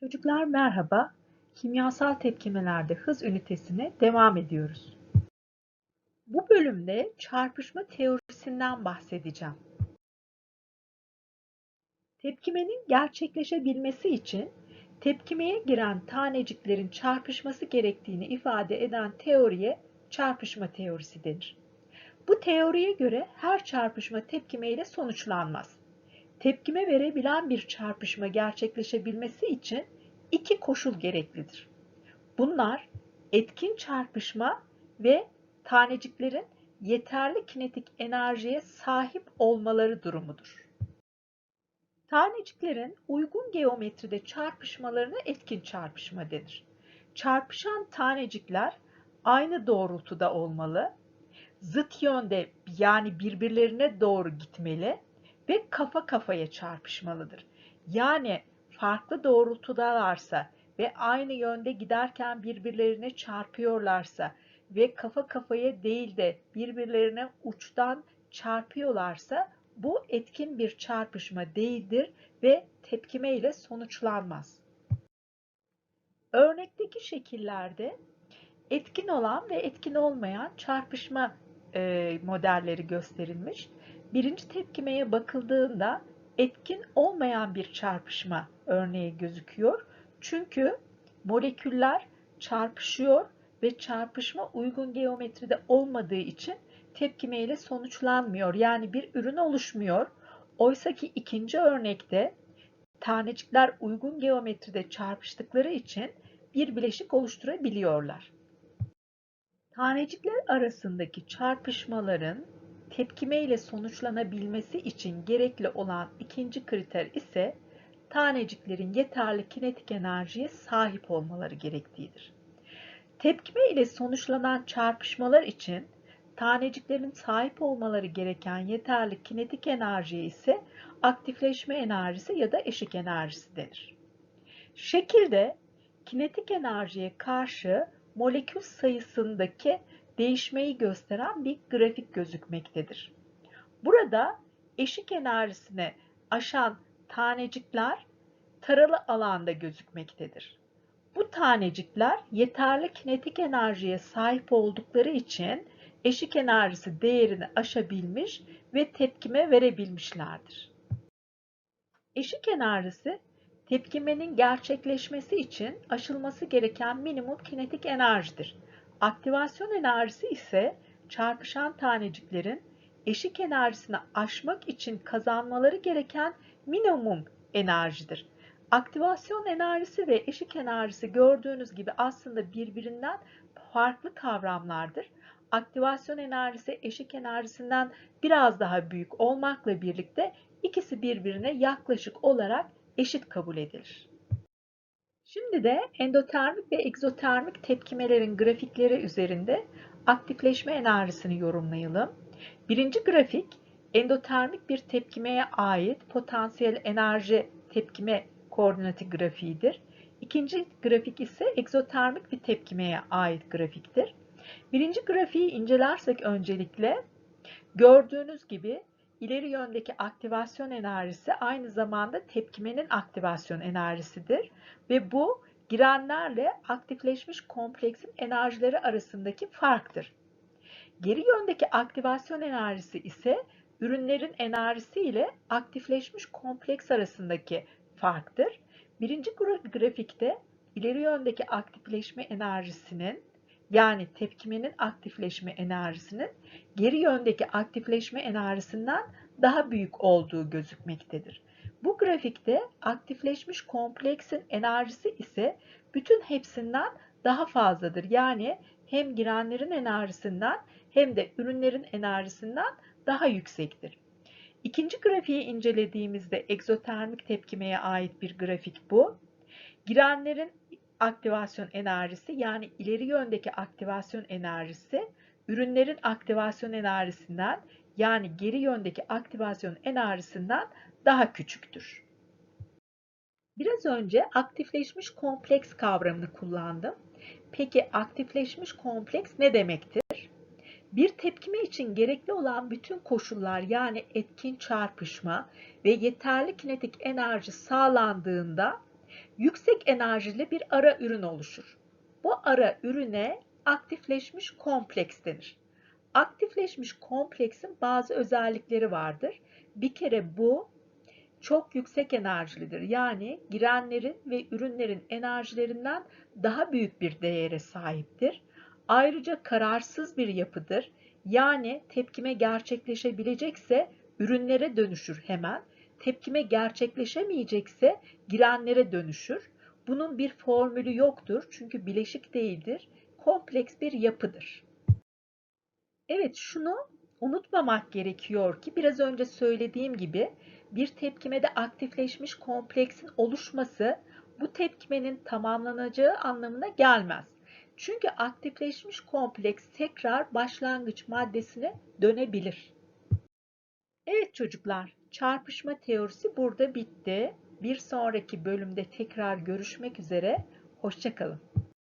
Çocuklar merhaba. Kimyasal tepkimelerde hız ünitesine devam ediyoruz. Bu bölümde çarpışma teorisinden bahsedeceğim. Tepkimenin gerçekleşebilmesi için tepkimeye giren taneciklerin çarpışması gerektiğini ifade eden teoriye çarpışma teorisi denir. Bu teoriye göre her çarpışma tepkimeyle sonuçlanmaz. Tepkime verebilen bir çarpışma gerçekleşebilmesi için iki koşul gereklidir. Bunlar etkin çarpışma ve taneciklerin yeterli kinetik enerjiye sahip olmaları durumudur. Taneciklerin uygun geometride çarpışmalarına etkin çarpışma denir. Çarpışan tanecikler aynı doğrultuda olmalı, zıt yönde yani birbirlerine doğru gitmeli ve kafa kafaya çarpışmalıdır. Yani farklı doğrultudalarsa ve aynı yönde giderken birbirlerine çarpıyorlarsa ve kafa kafaya değil de birbirlerine uçtan çarpıyorlarsa bu etkin bir çarpışma değildir ve tepkime ile sonuçlanmaz. Örnekteki şekillerde etkin olan ve etkin olmayan çarpışma modelleri gösterilmiş. Birinci tepkimeye bakıldığında etkin olmayan bir çarpışma örneği gözüküyor. Çünkü moleküller çarpışıyor ve çarpışma uygun geometride olmadığı için tepkime ile sonuçlanmıyor. Yani bir ürün oluşmuyor. Oysa ki ikinci örnekte tanecikler uygun geometride çarpıştıkları için bir bileşik oluşturabiliyorlar. Tanecikler arasındaki çarpışmaların tepkime ile sonuçlanabilmesi için gerekli olan ikinci kriter ise taneciklerin yeterli kinetik enerjiye sahip olmaları gerektiğidir. Tepkime ile sonuçlanan çarpışmalar için taneciklerin sahip olmaları gereken yeterli kinetik enerjiye ise aktifleşme enerjisi ya da eşik enerjisi denir. Şekilde kinetik enerjiye karşı molekül sayısındaki değişmeyi gösteren bir grafik gözükmektedir. Burada eşik enerjisini aşan tanecikler taralı alanda gözükmektedir. Bu tanecikler yeterli kinetik enerjiye sahip oldukları için eşik enerjisi değerini aşabilmiş ve tepkime verebilmişlerdir. Eşik enerjisi tepkimenin gerçekleşmesi için aşılması gereken minimum kinetik enerjidir. Aktivasyon enerjisi ise çarpışan taneciklerin eşik enerjisini aşmak için kazanmaları gereken minimum enerjidir. Aktivasyon enerjisi ve eşik enerjisi gördüğünüz gibi aslında birbirinden farklı kavramlardır. Aktivasyon enerjisi eşik enerjisinden biraz daha büyük olmakla birlikte ikisi birbirine yaklaşık olarak eşit kabul edilir. Şimdi de endotermik ve egzotermik tepkimelerin grafikleri üzerinde aktifleşme enerjisini yorumlayalım. Birinci grafik endotermik bir tepkimeye ait potansiyel enerji tepkime koordinatı grafiğidir. İkinci grafik ise egzotermik bir tepkimeye ait grafiktir. Birinci grafiği incelersek öncelikle gördüğünüz gibi ileri yöndeki aktivasyon enerjisi aynı zamanda tepkimenin aktivasyon enerjisidir ve bu girenlerle aktifleşmiş kompleksin enerjileri arasındaki farktır. Geri yöndeki aktivasyon enerjisi ise ürünlerin enerjisi ile aktifleşmiş kompleks arasındaki farktır. Birinci grafikte ileri yöndeki aktifleşme enerjisinin yani tepkimenin aktifleşme enerjisinin geri yöndeki aktifleşme enerjisinden daha büyük olduğu gözükmektedir. Bu grafikte aktifleşmiş kompleksin enerjisi ise bütün hepsinden daha fazladır. Yani hem girenlerin enerjisinden hem de ürünlerin enerjisinden daha yüksektir. İkinci grafiği incelediğimizde egzotermik tepkimeye ait bir grafik bu. Girenlerin aktivasyon enerjisi yani ileri yöndeki aktivasyon enerjisi ürünlerin aktivasyon enerjisinden yani geri yöndeki aktivasyon enerjisinden daha küçüktür. Biraz önce aktifleşmiş kompleks kavramını kullandım. Peki aktifleşmiş kompleks ne demektir? Bir tepkime için gerekli olan bütün koşullar yani etkin çarpışma ve yeterli kinetik enerji sağlandığında Yüksek enerjili bir ara ürün oluşur. Bu ara ürüne aktifleşmiş kompleks denir. Aktifleşmiş kompleksin bazı özellikleri vardır. Bir kere bu çok yüksek enerjilidir. Yani girenlerin ve ürünlerin enerjilerinden daha büyük bir değere sahiptir. Ayrıca kararsız bir yapıdır. Yani tepkime gerçekleşebilecekse ürünlere dönüşür hemen. Tepkime gerçekleşemeyecekse girenlere dönüşür. Bunun bir formülü yoktur çünkü bileşik değildir. Kompleks bir yapıdır. Evet şunu unutmamak gerekiyor ki biraz önce söylediğim gibi bir tepkimede aktifleşmiş kompleksin oluşması bu tepkimenin tamamlanacağı anlamına gelmez. Çünkü aktifleşmiş kompleks tekrar başlangıç maddesine dönebilir. Evet çocuklar, çarpışma teorisi burada bitti. Bir sonraki bölümde tekrar görüşmek üzere. Hoşçakalın.